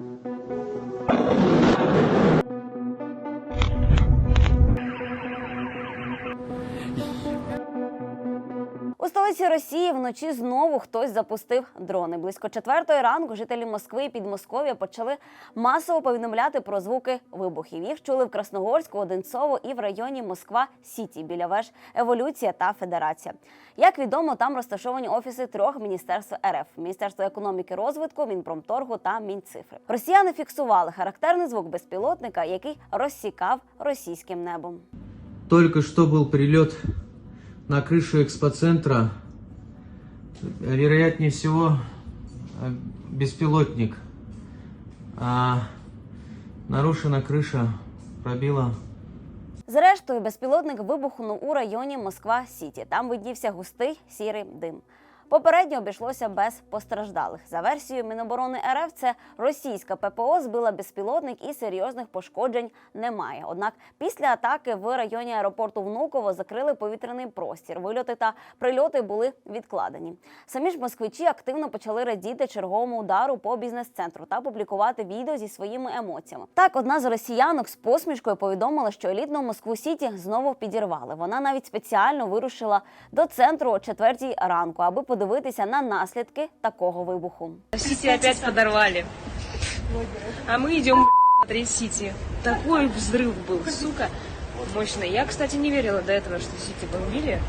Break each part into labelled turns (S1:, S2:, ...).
S1: У столиці Росії вночі знову хтось запустив дрони. Близько четвертої ранку жителі Москви і Підмосков'я почали масово повідомляти про звуки вибухів. Їх чули в Красногорську, Одинцово і в районі Москва Сіті біля веж Еволюція та Федерація. Як відомо, там розташовані офіси трьох міністерств РФ: Міністерство економіки, розвитку, Мінпромторгу та Мінцифри. Росіяни фіксували характерний звук безпілотника, який розсікав російським небом.
S2: Только что был прилет на крышу экспоцентра. Вероятнее всего, э, беспилотник. А нарушена крыша, пробила
S1: Зрештою, безпілотник вибухнув у районі Москва Сіті. Там виднівся густий сірий дим. Попередньо обійшлося без постраждалих. За версією Міноборони РФ, це російська ППО збила безпілотник і серйозних пошкоджень немає. Однак після атаки в районі аеропорту Внуково закрили повітряний простір. Вильоти та прильоти були відкладені. Самі ж москвичі активно почали радіти черговому удару по бізнес-центру та публікувати відео зі своїми емоціями. Так, одна з росіянок з посмішкою повідомила, що елітну Москву Сіті знову підірвали. Вона навіть спеціально вирушила до центру о четвертій ранку, аби подивитися на наслідки такого вибуху.
S3: Сити опять подорвали. А мы идем смотреть Сити. Такой взрыв был, сука, мощный. Я, кстати, не верила до этого, что Сити бомбили.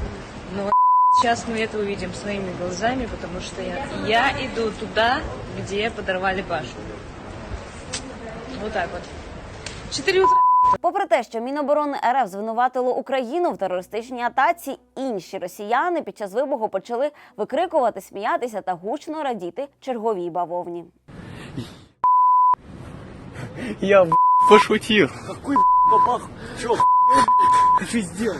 S3: Но сейчас мы это увидим своими глазами, потому что я, я иду туда, где подорвали башню. Вот так вот. Четыре утра.
S1: Попри те, що Міноборони РФ звинуватило Україну в терористичній атаці, інші росіяни під час вибуху почали викрикувати, сміятися та гучно радіти черговій бавовні.
S4: Я в*** пошутил. Какой бабах? Ты сделал?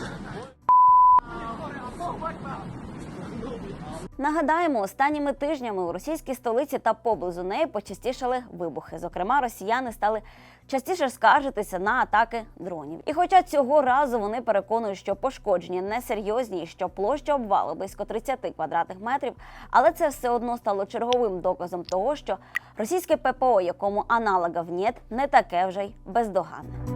S1: Нагадаємо, останніми тижнями у російській столиці та поблизу неї почастішали вибухи. Зокрема, росіяни стали частіше скаржитися на атаки дронів. І хоча цього разу вони переконують, що пошкодження несерйозні, що площа обвалу близько 30 квадратних метрів, але це все одно стало черговим доказом того, що російське ППО, якому аналогів нет, не таке вже й бездоганне.